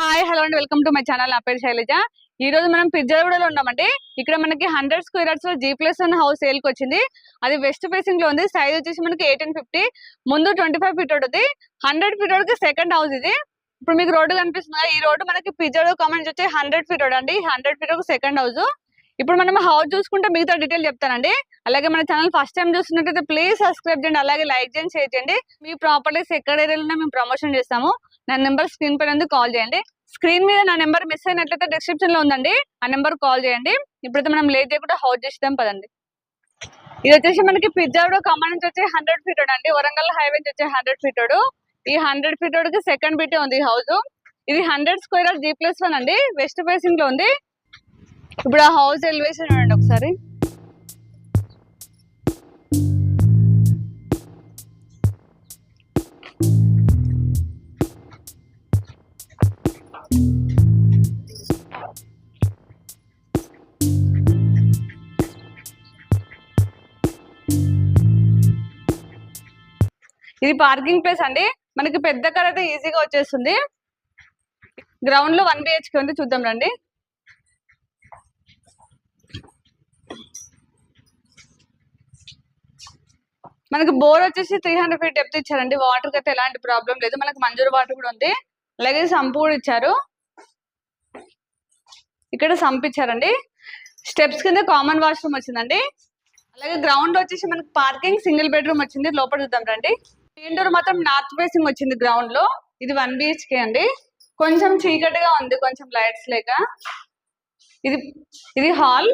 Hi hello అండి. Welcome to my channel. నా పేరు శైలజ. ఈ రోజు మనం పిజ్జాగూడలో ఉన్నామండి. ఇక్కడ మనకి హండ్రెడ్ స్క్వేర్ యార్డ్స్లో జీ ప్లస్ అన్న హౌస్ సేల్కి వచ్చింది. అది వెస్ట్ ఫేసింగ్లో ఉంది. సైజ్ వచ్చేసి మనకి ఎయిటీన్ ఫిఫ్టీ ముందు ట్వంటీ ఫైవ్ ఫీట్ ఉంది హండ్రెడ్ ఫీట్కి సెకండ్ హౌస్ ఇది. ఇప్పుడు మీకు రోడ్డు కనిపిస్తుంది? ఈ రోడ్డు మనకి పిజ్జాడో కామెంట్స్ వచ్చి హండ్రెడ్ ఫీట్ అండి హండ్రెడ్ ఫీట్ సెకండ్ హౌస్ ఇప్పుడు మనం హౌస్ చూసుకుంటే మిగతా డీటెయిల్ చెప్తానండి. అలాగే మన ఛానల్ ఫస్ట్ టైం చూస్తున్నట్టయితే ప్లీజ్ సబ్స్క్రైబ్ చేయండి. అలాగే లైక్ చేయండి షేర్ చేయండి. మీ ప్రాపర్టీస్ ఎక్కడ ఏరియాలో మేము ప్రమోషన్ చేస్తాము. నా నెంబర్ స్క్రీన్ పైన ఉంది కాల్ చేయండి. స్క్రీన్ మీద నా నెంబర్ మిస్ అయినట్లయితే డిస్క్రిప్షన్లో ఉందండి. ఆ నెంబర్ కాల్ చేయండి. ఇప్పుడైతే మనం లేట్ చేయకుండా హౌస్ చేస్తాం పదండి. ఇది వచ్చేసి మనకి పిజ్జాడు కమాన్ నుంచి వచ్చి హండ్రెడ్ ఫీట్ అండి. వరంగల్ హైవే నుంచి వచ్చే హండ్రెడ్ ఫీట్ ఈ హండ్రెడ్ ఫీట్కి సెకండ్ బీటే ఉంది ఈ హౌస్. ఇది hundred square G plus one అండి. వెస్ట్ ఫేసింగ్లో ఉంది. ఇప్పుడు ఆ హౌస్ ఎలివేషన్ చూడండి ఒకసారి. ఇది పార్కింగ్ ప్లేస్ అండి. మనకి పెద్ద కార్ అయితే ఈజీగా వచ్చేస్తుంది. గ్రౌండ్లో వన్ బిహెచ్కే ఉంది. చూద్దాం రండి. మనకి బోర్ వచ్చేసి త్రీ హండ్రెడ్ ఫీట్ డెప్త్ ఇచ్చారండి. వాటర్ అయితే ఎలాంటి ప్రాబ్లం లేదు. మనకి మంజూరు వాటర్ కూడా ఉంది. అలాగే సంపు కూడా ఇచ్చారు. ఇక్కడ సంప్ ఇచ్చారండి. స్టెప్స్ కింద కామన్ వాష్రూమ్ వచ్చిందండి. అలాగే గ్రౌండ్ వచ్చేసి మనకి పార్కింగ్ సింగిల్ బెడ్రూమ్ వచ్చింది. లోపల చూద్దాం రండి. మెయిన్ డోర్ మాత్రం నార్త్ ఫేసింగ్ వచ్చింది గ్రౌండ్లో. ఇది వన్ బిహెచ్కే అండి. కొంచెం చీకటిగా ఉంది కొంచెం లైట్స్ లేక. ఇది ఇది హాల్.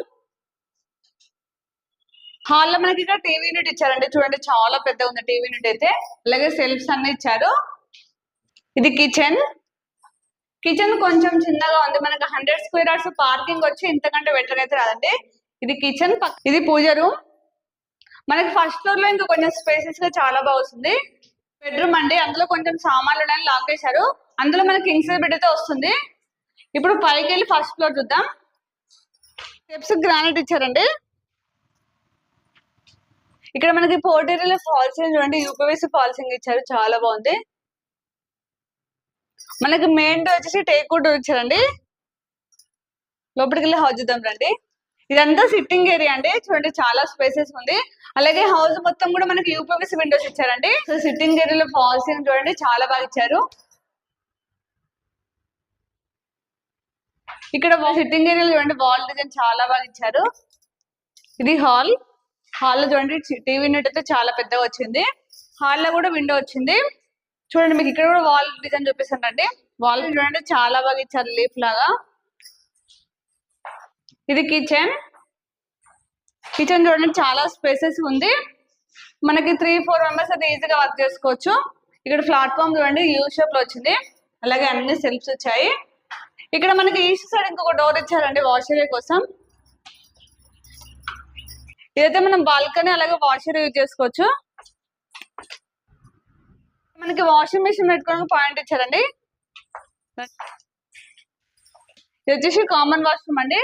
హాల్లో మనకి ఇక్కడ టీవీ యూనిట్ ఇచ్చారండి. చూడండి చాలా పెద్దగా ఉంది టీవీ యూనిట్ అయితే. అలాగే సెల్ఫ్స్ అన్ని ఇచ్చారు. ఇది కిచెన్. కిచెన్ కొంచెం చిన్నగా ఉంది. మనకి హండ్రెడ్ స్క్వేర్ అవర్స్ పార్కింగ్ వచ్చి ఇంతకంటే బెటర్ అయితే రాదండి. ఇది కిచెన్ ఇది పూజ రూమ్. మనకి ఫస్ట్ ఫ్లోర్లో ఇంకా కొంచెం స్పేసెస్గా చాలా బాగుంది బెడ్రూమ్ అండి. అందులో కొంచెం సామాన్లు ఉన్నాయని లాకేశారు అందులో మనకి కింగ్ సైజ్ బెడ్ అయితే వస్తుంది. ఇప్పుడు పైకి వెళ్ళి ఫస్ట్ ఫ్లోర్ చూద్దాం. స్టెప్స్ గ్రానైట్ ఇచ్చారండి. ఇక్కడ మనకి పోర్టరీలో ఫాల్సింగ్ చూడండి. యూపీవీసీ ఫాల్సింగ్ ఇచ్చారు. చాలా బాగుంది. మనకి మెయిన్ డోర్ వచ్చేసి టేక్ డోర్ ఇచ్చారండి. లోపలికి వెళ్ళి హౌస్ చూద్దాం రండి. ఇదంతా సిట్టింగ్ ఏరియా అండి. చూడండి చాలా స్పేసెస్ ఉంది. అలాగే హౌస్ మొత్తం కూడా మనకి యూపీవీసీ విండోస్ ఇచ్చారండి. సో సిట్టింగ్ ఏరియాలో ఫాల్సింగ్ చూడండి చాలా బాగా ఇచ్చారు. ఇక్కడ సిట్టింగ్ ఏరియాలో చూడండి వాల్ డిజైన్ చాలా బాగా ఇచ్చారు. ఇది హాల్ హాల్లో చూడండి టీవీ నెట్ అయితే చాలా పెద్దగా వచ్చింది. హాల్లో కూడా విండో వచ్చింది. చూడండి మీకు ఇక్కడ కూడా వాల్ డిజైన్ చూపిస్తానండి. వాల్ చూడండి చాలా బాగా ఇచ్చారు లీఫ్ లాగా. ఇది కిచెన్ కిచెన్ చూడండి చాలా స్పేసెస్ ఉంది. మనకి త్రీ ఫోర్ మెంబర్స్ అయితే ఈజీగా వర్క్ చేసుకోవచ్చు. ఇక్కడ ప్లాట్ఫామ్ చూడండి యూ షేప్లో వచ్చింది. అలాగే అన్ని సెల్ఫ్స్ వచ్చాయి. ఇక్కడ మనకి ఈస్ట్ సైడ్ ఇంకొక డోర్ ఇచ్చారండి వాష్ ఏరియా కోసం. ఇదైతే మనం బాల్కనీ అలాగే వాష్ ఏరియా యూజ్ చేసుకోవచ్చు. మనకి వాషింగ్ మిషన్ పెట్టుకోవడానికి పాయింట్ ఇచ్చారండి. ఇది వచ్చేసి కామన్ వాష్రూమ్ అండి.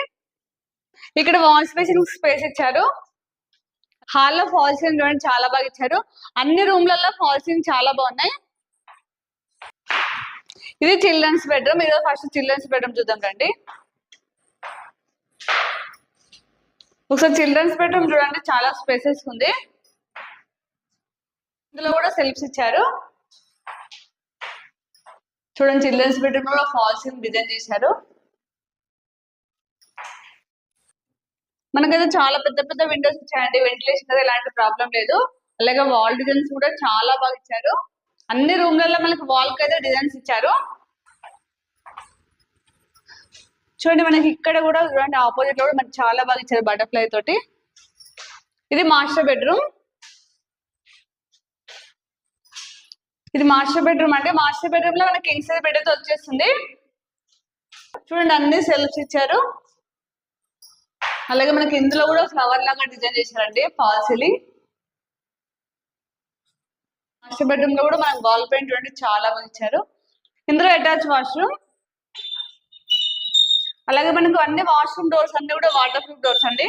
ఇక్కడ వాష్ బేసిన్ స్పేస్ ఇచ్చారు. హాల్లో ఫాల్సింగ్ చూడండి చాలా బాగా ఇచ్చారు. అన్ని రూమ్లలో ఫాల్సింగ్ చాలా బాగున్నాయి. ఇది చిల్డ్రన్స్ బెడ్రూమ్. ఇది ఫస్ట్ చిల్డ్రన్స్ బెడ్రూమ్ చూద్దాం రండి. ఒకసారి చిల్డ్రన్స్ బెడ్రూమ్ చూడండి చాలా స్పేసెస్ ఉంది. ఇందులో కూడా సెల్ఫ్స్ ఇచ్చారు. చూడండి చిల్డ్రన్స్ బెడ్రూమ్లో ఫాల్సింగ్ డిజైన్ చేశారు. మనకైతే చాలా పెద్ద పెద్ద విండోస్ ఇచ్చాయండి. వెంటిలేషన్ అయితే ఎలాంటి ప్రాబ్లం లేదు. అలాగే వాల్ డిజైన్స్ కూడా చాలా బాగా ఇచ్చారు. అన్ని రూమ్లలో మనకి వాల్కి అయితే డిజైన్స్ ఇచ్చారు. చూడండి మనకి ఇక్కడ కూడా చూడండి ఆపోజిట్లో కూడా మనకి చాలా బాగా ఇచ్చారు బటర్ఫ్లై తోటి. ఇది మాస్టర్ బెడ్రూమ్ ఇది మాస్టర్ బెడ్రూమ్ అంటే మాస్టర్ బెడ్రూమ్లో మనకి కింగ్ సైజ్ బెడ్ అయితే వచ్చేస్తుంది. చూడండి అన్ని సెల్ఫ్స్ ఇచ్చారు. అలాగే మనకి ఇందులో కూడా ఫ్లవర్ లాగా డిజైన్ చేశారండి ఫాల్ మాస్టర్ బెడ్రూమ్లో కూడా మనకి వాల్ పెయింట్ ఉంటే చాలా బాగా ఇచ్చారు. ఇందులో అటాచ్ వాష్రూమ్ అలాగే మనకు అన్ని వాష్రూమ్ డోర్స్ అన్ని కూడా వాటర్ ప్రూఫ్ డోర్స్ అండి.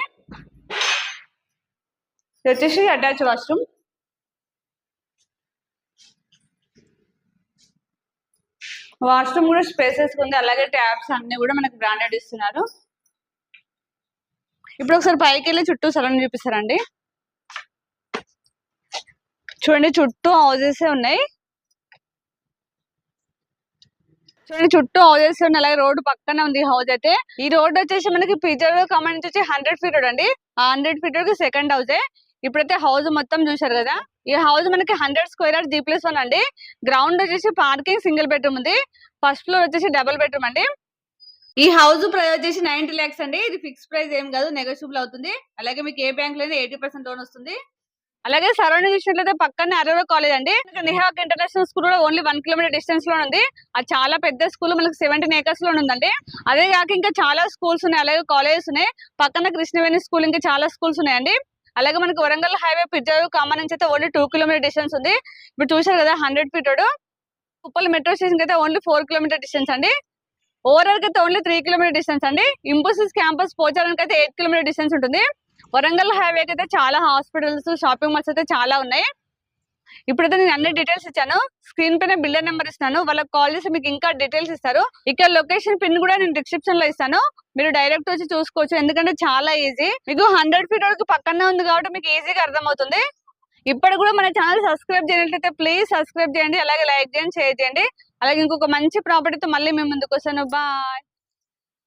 ఇది వచ్చేసి అటాచ్ వాష్రూమ్ వాష్రూమ్ కూడా స్పేసెస్ ఉంది అలాగే ట్యాప్స్ అన్ని కూడా మనకి బ్రాండెడ్ ఇస్తున్నారు. ఇప్పుడు ఒకసారి పైకి వెళ్ళి చుట్టూ సలూన్ చూపిస్తారండి. చూడండి చుట్టూ హౌజెస్ ఉన్నాయి. చూడండి చుట్టూ హౌజెస్ ఉన్నాయి. అలాగే రోడ్డు పక్కన ఉంది హౌస్ అయితే. ఈ రోడ్ వచ్చేసి మనకి పిజర్ కమాండ్ నుంచి వచ్చి హండ్రెడ్ ఫీట్ రోడ్ అండి. ఆ హండ్రెడ్ ఫీట్ రోడ్కి సెకండ్ హౌస్ ఇప్పుడైతే హౌస్ మొత్తం చూశారు కదా. ఈ హౌస్ మనకి hundred square yard G plus one అండి. గ్రౌండ్ వచ్చేసి పార్కింగ్ సింగిల్ బెడ్రూమ్ ఉంది. ఫస్ట్ ఫ్లోర్ వచ్చేసి డబుల్ బెడ్రూమ్ అండి. ఈ హౌస్ ప్రైస్ వచ్చేసి నైన్టీ ల్యాక్స్ అండి. ఇది ఫిక్స్ ప్రైస్ ఏం కాదు నెగోషియబుల్ అవుతుంది. అలాగే మీకు ఏ బ్యాంక్లో ఎయిటీ పర్సెంట్ లోన్ వస్తుంది. అలాగే సరౌండింగ్ చూసినట్లయితే పక్కనే అరవై కాలేజ్ అండి. నిహాక్ ఇంటర్నేషనల్ స్కూల్ కూడా ఓన్లీ వన్ కిలోమీటర్ డిస్టెన్స్లో ఉంది. అది చాలా పెద్ద స్కూల్ మనకి సెవెంటీన్ ఏకర్స్లో ఉందండి. అదే కాక ఇంకా చాలా స్కూల్స్ ఉన్నాయి. అలాగే కాలేజెస్ ఉన్నాయి. పక్కన కృష్ణవేణి స్కూల్ ఇంకా చాలా స్కూల్స్ ఉన్నాయండి. అలాగే మనకి వరంగల్ హైవే పిజ్జారు కామన్ నుంచి అయితే ఓన్లీ టూ కిలోమీటర్ డిస్టెన్స్ ఉంది. ఇప్పుడు చూసారు కదా hundred feet road metro station అయితే ఓన్లీ ఫోర్ కిలోమీటర్ డిస్టెన్స్ అండి. ఓవరాల్గా అయితే ఓన్లీ త్రీ కిలోమీటర్ డిస్టెన్స్ అండి. ఇంపోసిస్ క్యాంపస్ పోచారానికి అయితే ఎయిట్ కిలోమీటర్ డిస్టెన్స్ ఉంటుంది. వరంగల్ హైవేకి అయితే చాలా హాస్పిటల్స్ షాపింగ్ మాల్స్ అయితే చాలా ఉన్నాయి. ఇప్పుడైతే నేను అన్ని డీటెయిల్స్ ఇచ్చాను. స్క్రీన్ పైన బిల్డర్ నెంబర్ ఇస్తాను. వాళ్ళకి కాల్ చేసి మీకు ఇంకా డీటెయిల్స్ ఇస్తారు. ఇక్కడ లొకేషన్ పిన్ కూడా నేను డిస్క్రిప్షన్లో ఇస్తాను. మీరు డైరెక్ట్ వచ్చి చూసుకోవచ్చు. ఎందుకంటే చాలా ఈజీ మీకు హండ్రెడ్ ఫీట్ వరకు పక్కనే ఉంది కాబట్టి మీకు ఈజీగా అర్థమవుతుంది. ఇప్పుడు కూడా మన ఛానల్ సబ్స్క్రైబ్ చేయనట్లయితే ప్లీజ్ సబ్స్క్రైబ్ చేయండి. అలాగే లైక్ చేయండి షేర్ చేయండి. అలాగే ఇంకొక మంచి ప్రాపర్టీతో మళ్ళీ మేము ముందుకు వస్తాను బాయ్